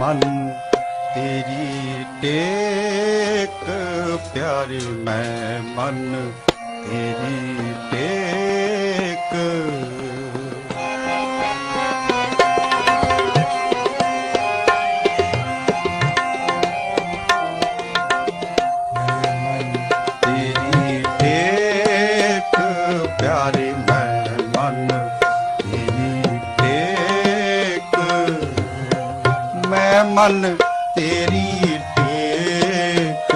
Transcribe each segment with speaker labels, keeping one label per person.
Speaker 1: ਮਨ ਤੇਰੀ ਟੇਕ ਪਿਆਰੇ ਮੈਂ ਮਨ ਤੇਰੀ ਟੇਕ। ਮੈਂ ਤੇਰੀ ਟੇਕ।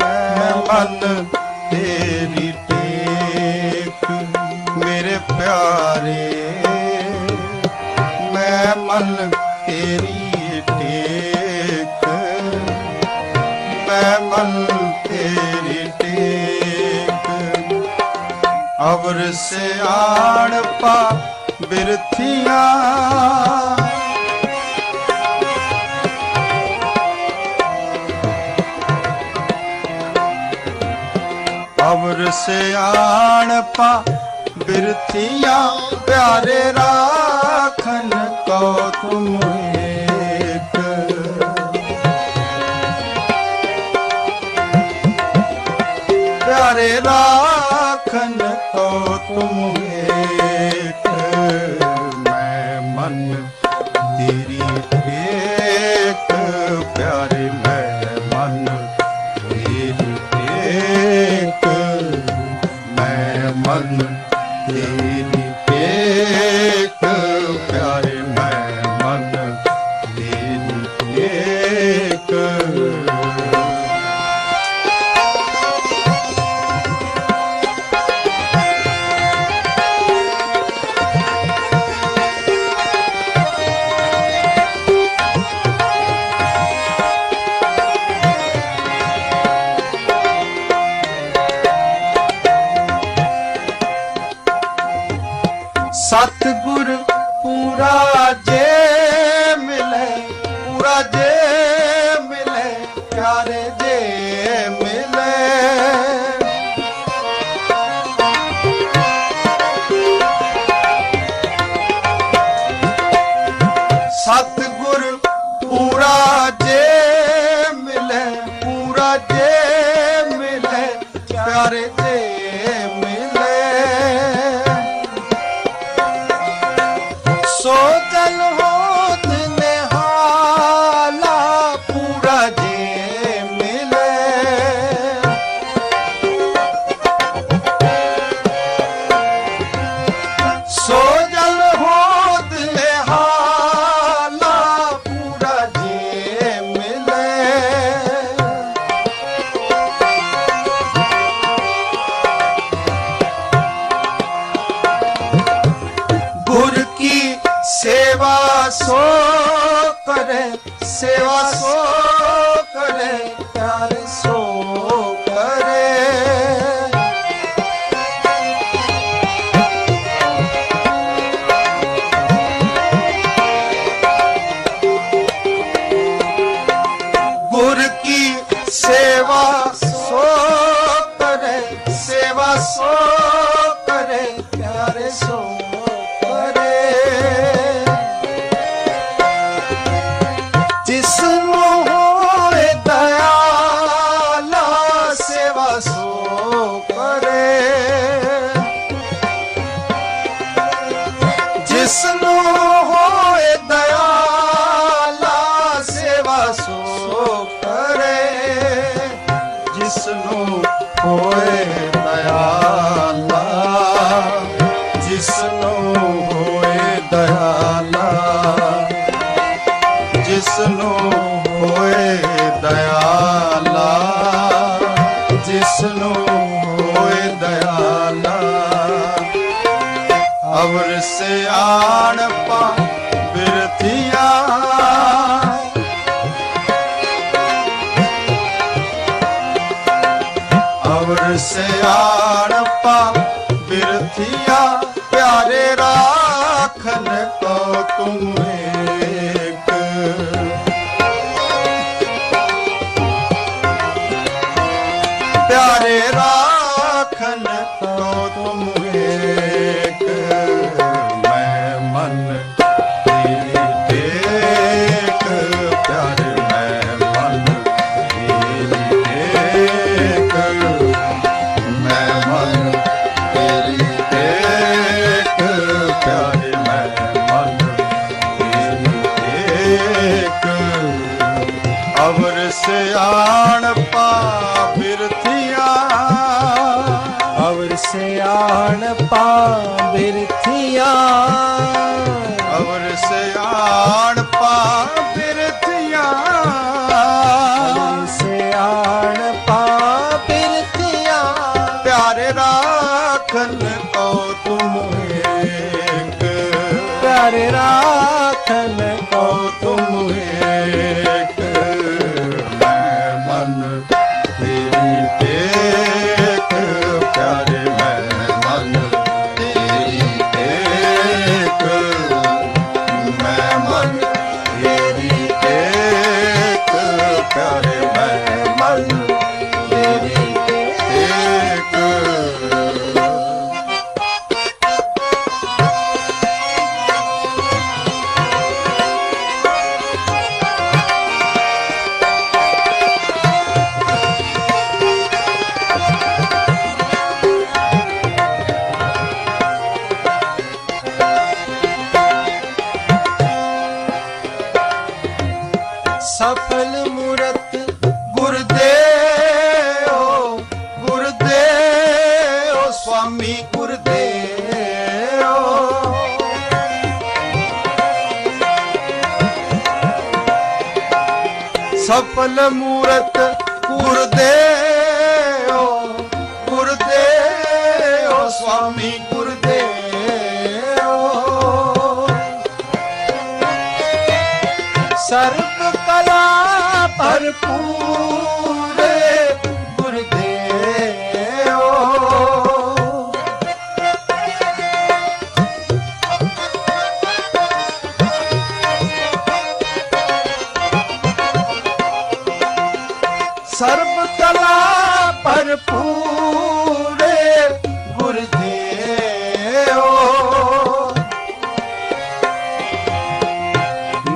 Speaker 1: ਮੈਂ ਮਨ ਤੇਰੀ ਟੇਕ। ਮੇਰੇ ਪਿਆਰੇ, ਮੈਂ ਮਨ ਤੇਰੀ ਟੇਕ। ਮੈਂ ਮਨ ਤੇਰੀ ਟੇਕ। ਅਵਰ ਸਿਆਣ ਪਾ ਬਿਰਥੀਆਂ ਸਿਆਣਪਾ ਸਿਆਣ ਪਿਆਰੇ ਰਾਖਨ ਕੋ ਤੁਮ ਏਕ। ਪਿਆਰੇ ਰਾਖਨ ਕੋ ਤੁਮ ਏਕ। ਮੈਂ ਮਨ ਤੇਰੀ ਸਤਿਗੁਰ ਪੂਰਾ ਜੇ ਮਿਲੇ, ਪੂਰਾ ਜੇ ਮਿਲੇ, ਪਿਆਰੇ ਜੇ ਮਿਲੇ। ਸਤਿਗੁਰ ਪੂਰਾ ਜੇ ਮਿਲੇ, ਪੂਰਾ ਜੇ ਮਿਲੇ, ਪਿਆਰੇ ਜੇ ਸੋ ਕਰੇ ਸੇਵਾ ਸੋ ਜਿਸ ਨੂੰ ਹੋਏ ਦਇਆਲਾ ਜਿਸ ਨੂੰ ਹੋਏ ਦਇਆਲਾ ਜਿਸ ਨੂੰ ਹੋਏ ਦਇਆਲਾ ਜਿਸ ਨੂੰ ਹੋਏ ਦਇਆਲਾ। ਅਵਰ ਸਿਆਣ ਪਾ ਸਿਆਣ ਪਾ ਪਿਆਰੇ ਰਾਖਨ ਕੋ ਤੁਮ ਸਿਆਣਪਾ ਬਿਰਥੀਆਂ
Speaker 2: ਅਵਰ ਸਿਆਣਪਾ ਬਿਰਥੀਆਂ
Speaker 1: ਅਵਰ ਸਿਆਣਪਾ ਬਿਰਥੀਆਂ
Speaker 2: ਸਿਆਣਪਾ ਬਿਰਥੀਆਂ
Speaker 1: ਪਿਆਰੇ ਰਾਖਨ ਕੋ ਤੁਮ
Speaker 2: ਪਿਆਰੇ ਰਾਖਨ ਸਫਲ ਮੂਰਤ
Speaker 1: ਗੁਰਦੇਵ ਗੁਰਦੇਵ ਸੁਆਮੀ ਗੁਰਦੇਵ।
Speaker 2: ਸਰਬ ਕਲਾ ਭਰਪੂਰੇ
Speaker 1: ਭਰਪੂਰੇ ਗੁਰਦੇਵ।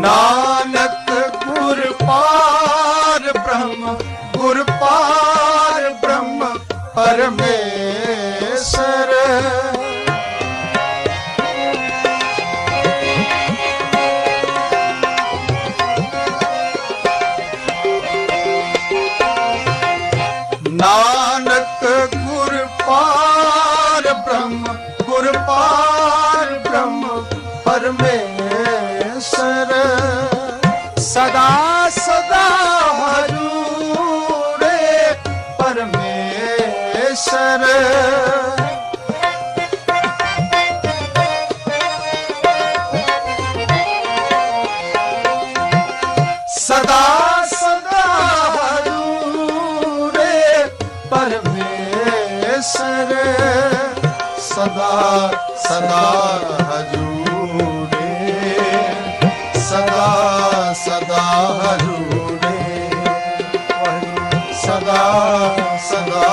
Speaker 1: ਨਾਨਕ ਗੁਰ ਪਾਰ ਬ੍ਰਹਮ ਗੁਰ ਪਾਰ ਬ੍ਰਹਮ ਪਰਮੇਸ਼ਰ। ਨਾ ਪਰਮੇਸ਼ਰ
Speaker 2: ਸਦਾ ਸਦਾ
Speaker 1: ਹਜੂਰੇ ਪਰਮੇਸ਼ਰ ਸਦਾ ਸਦਾ ਹਜੂਰੇ ਸਦਾ ਸਦਾ ਹਜੂਰੇ ਸਦਾ ਸਦਾ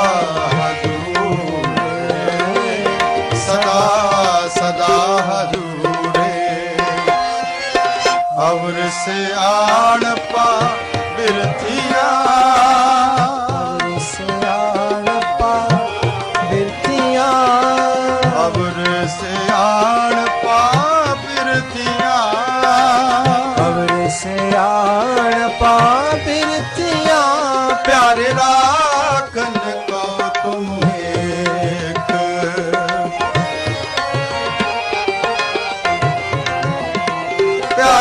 Speaker 1: ਹਜੂਰੇ। ਸਦਾ ਸਦਾ ਹਜੂਰੇ। ਅਵਰ ਸਿਆਣਪਾ ਬਿਰਥੀਆਂ